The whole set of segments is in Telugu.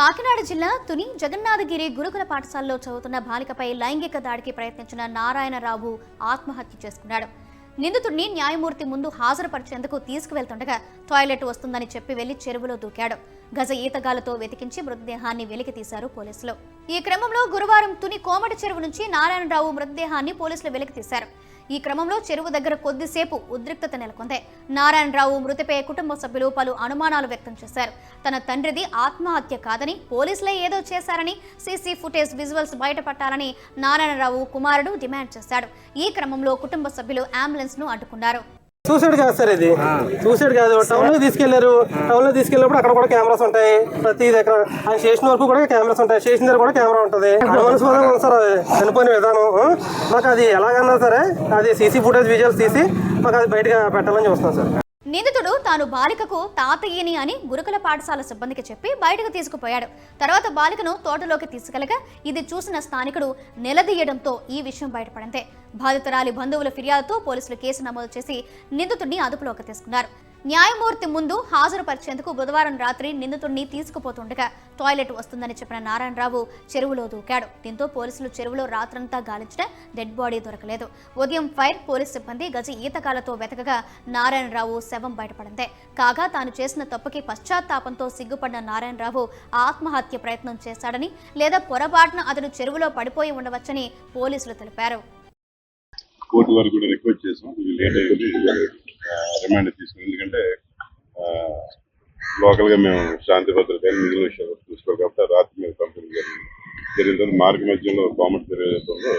కాకినాడ జిల్లా తుని జగన్నాథగిరి గురుకుల పాఠశాలలో చదువుతున్న బాలికపై లైంగిక దాడికి ప్రయత్నించిన నారాయణరావు ఆత్మహత్య చేసుకున్నాడు. నిందితుడిని న్యాయమూర్తి ముందు హాజరుపరిచేందుకు తీసుకువెళ్తుండగా టాయిలెట్ వస్తుందని చెప్పి వెళ్ళి చెరువులో దూకాడు. గజ ఈతగాలతో వెతికించి మృతదేహాన్ని వెలికి తీశారు పోలీసులు. ఈ క్రమంలో గురువారం తుని కోమటి చెరువు నుంచి నారాయణరావు మృతదేహాన్ని పోలీసులు వెలికి తీశారు. ఈ క్రమంలో చెరువు దగ్గర కొద్దిసేపు ఉద్రిక్తత నెలకొంది. నారాయణరావు మృతిపై కుటుంబ సభ్యులు పలు అనుమానాలు వ్యక్తం చేశారు. తన తండ్రిది ఆత్మహత్య కాదని పోలీసులే ఏదో చేశారని సీసీ ఫుటేజ్ విజువల్స్ బయటపట్టాలని నారాయణరావు కుమారుడు డిమాండ్ చేశాడు. ఈ క్రమంలో కుటుంబ సభ్యులు అంబులెన్స్ను అడ్డుకున్నారు. సూసైడ్ కాదు సార్ ఇది సూసైడ్ కాదు టౌన్లో తీసుకెళ్ళారు. టౌన్లో తీసుకెళ్ళినప్పుడు అక్కడ కూడా కెమెరాస్ ఉంటాయి. ప్రతి దగ్గర ఆయన స్టేషన్ వరకు కూడా కెమెరాస్ ఉంటాయి. స్టేషన్ దగ్గర కూడా కెమెరా ఉంటుంది. అనుమానాస్పదంగా ఉంది సార్ అది. చనిపోయిన విధానం? మాకు అది ఎలాగన్నా సరే అది సీసీ ఫుటేజ్ విజువల్స్ తీసి మాకు అది బయటగా పెట్టాలని చూస్తున్నాం సార్. నిందితుడు తాను బాలికకు తాతయ్యని అని గురుకుల పాఠశాల సిబ్బందికి చెప్పి బయటకు తీసుకుపోయాడు. తర్వాత బాలికను తోటలోకి తీసుకెళ్ళగా ఇది చూసిన స్థానికుడు నిలదీయడంతో ఈ విషయం బయటపడంతే బాధితురాలి బంధువుల ఫిర్యాదుతో పోలీసులు కేసు నమోదు చేసి నిందితుడిని అదుపులోకి తీసుకున్నారు. న్యాయమూర్తి ముందు హాజరుపరిచేందుకు బుధవారం రాత్రి నిందితుడిని తీసుకుపోతుండగా టాయిలెట్ వస్తుందని చెప్పిన నారాయణరావు చెరువులో దూకాడు. దీంతో పోలీసులు చెరువులో రాత్రంతా గాలించిన డెడ్ బాడీ దొరకలేదు. ఉదయం ఫైర్ పోలీస్ సిబ్బంది గజ ఈతకాలతో వెతకగా నారాయణరావు శవం బయటపడింది. కాగా తాను చేసిన తప్పుకి పశ్చాత్తాపంతో సిగ్గుపడిన నారాయణరావు ఆత్మహత్య ప్రయత్నం చేశాడని లేదా పొరపాటున అతడు చెరువులో పడిపోయి ఉండవచ్చని పోలీసులు తెలిపారు. కోర్టు వరకు కూడా రిక్వెస్ట్ చేసాం. కొంచెం లేట్ అయింది. రిమాండ్ తీసుకుని ఎందుకంటే ఆ, లోకల్గా మేము శాంతి భద్రత కానీ మిగిలిన విషయాలు చూసుకోవాలి కాబట్టి రాత్రి మీద కంపెనీ జరిగింది. జరిగిన తర్వాత మార్గ మధ్యంలో కామెంట్ తెలియజేయడంలో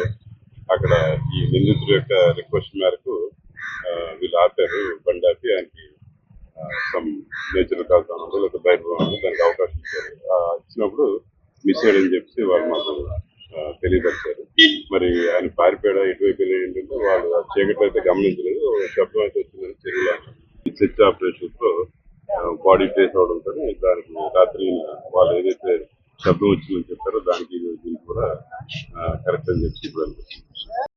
అక్కడ ఈ నిందితుడి యొక్క రిక్వెస్ట్ మేరకు వీళ్ళు ఆపారు. బండి ఆపి ఆయనకి సమ్ నేచురల్ కాల్ అన్నది లేకపోతే బయట దానికి అవకాశం ఇచ్చారు. ఇచ్చినప్పుడు మిస్ అయ్యాడని చెప్పి వాళ్ళు మాకు ఆ, తెలియపరిచారు. మరి ఆయన పారిపోయాడా ఎటువైపు ఏంటంటే వాళ్ళు చీకటి అయితే గమనించలేదు శబ్దం అయితే వచ్చిందని చెరువులో సెర్చ్ ఆపరేషన్తో బాడీ ట్రేస్ అవడంతో దానికి రాత్రి వాళ్ళు ఏదైతే శబ్దం వచ్చిందని చెప్పారో దానికి దీనికి కూడా కరెక్ట్ అని చెప్పి ఇప్పుడు అనిపిస్తుంది